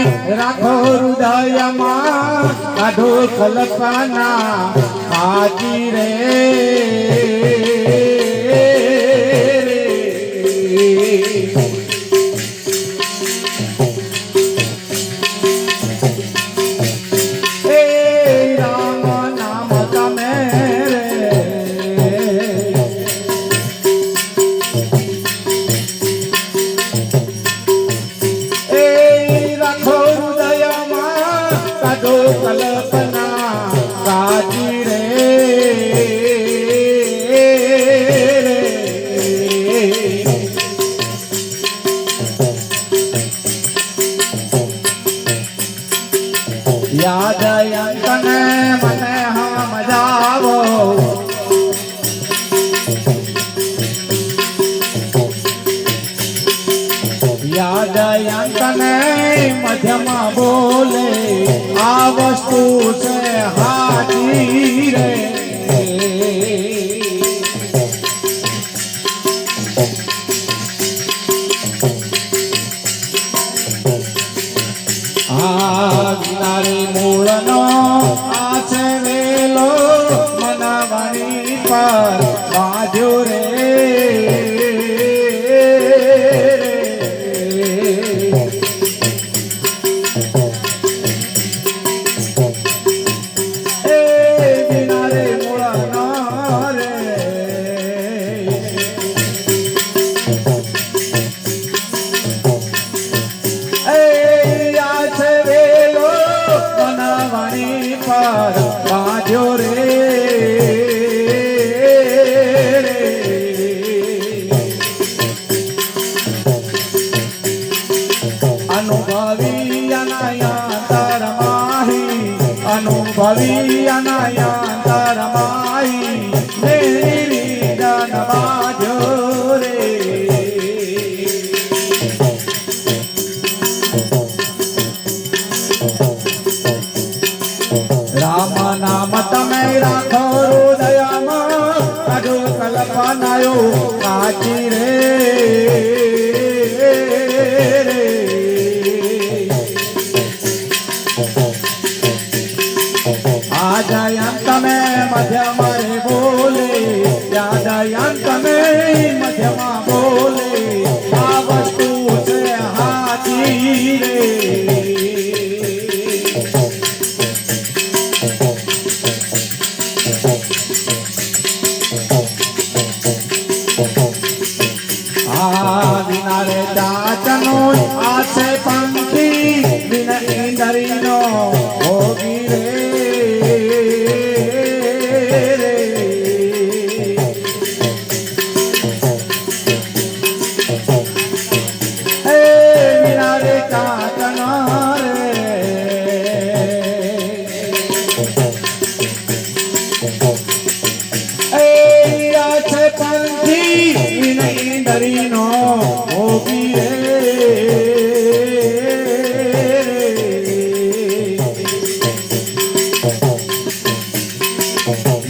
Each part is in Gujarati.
રાખો હૃદયમાં. કાઢો કલ્પના હાજી રે. અંતને મધ્યમાં બોલે, આ વસ્તુ છે હાજી રે. આ કિનારે મૂળનો આ છે વેલો મનાવાની પર બાજુ રે. બનાવવાની પાર બાજો રે. અનુભવી અનાયાંતર માહી અનુભવી અનાયાંતર માહી. કલ્પનાયો આ વિનારે ચાચનો આસે પંખી વિન ઇન્દ્રિનો ભોગી રે. દરીનો ભોગી રે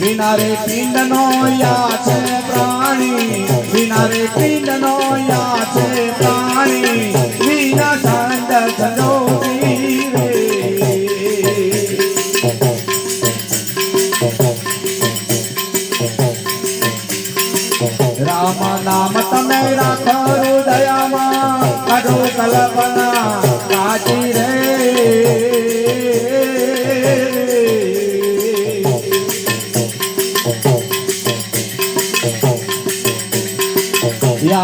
વિના રે પિંડનો યા છે પ્રાણી વિના પિંડ નો યા છે પ્રાણી. વિના સંત સંજોગી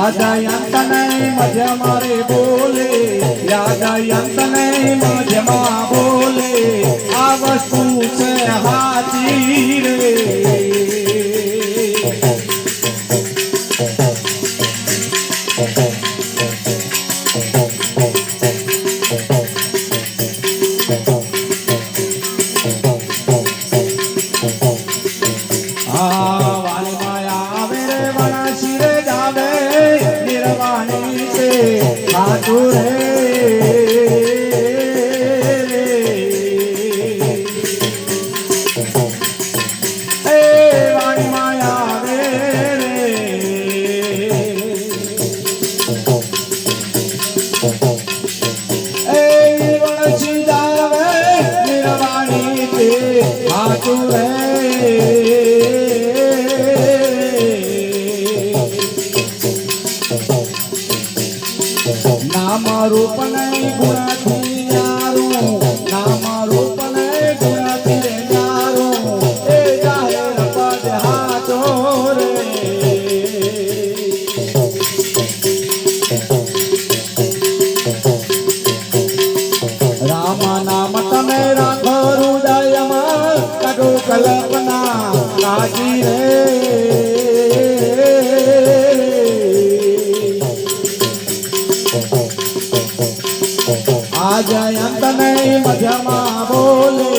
યાદ અંત નહીં મધ્ય મારે બોલે યાદ અંત નહીં મધ્યમાં બોલે આ વસ્તુ છે હાથી ঠাকুরের નામ રૂપ નહીં ગુણથી ન્યારું નામ રૂપ નહીં ગુણથી રે ન્યારું એ જાહેર પદ હાચો રે રામ નામ તમે રાખો હૃદયમાં કાઢો કલ્પના કાજી રે મધ્યમાં બોલે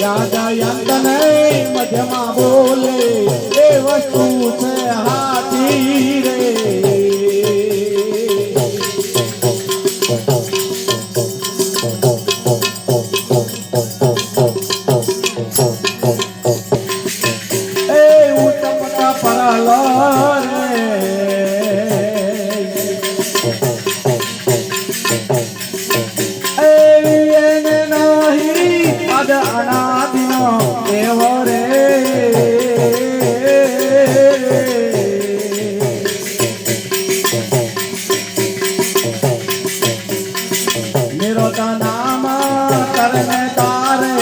યાદ અંત નહીં મધ્યમાં બોલે એ વસ્તુ છે હાથી રે. નિરોત નામ તરને તારે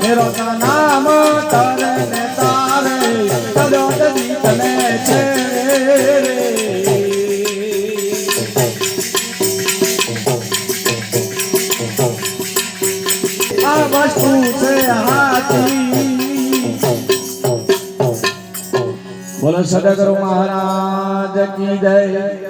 નિરોત નામ તરને તારે તલો દીકને છે રે આ વસ્તુ છે હાથી બોલો સદગુરુ મહારાજ કી જય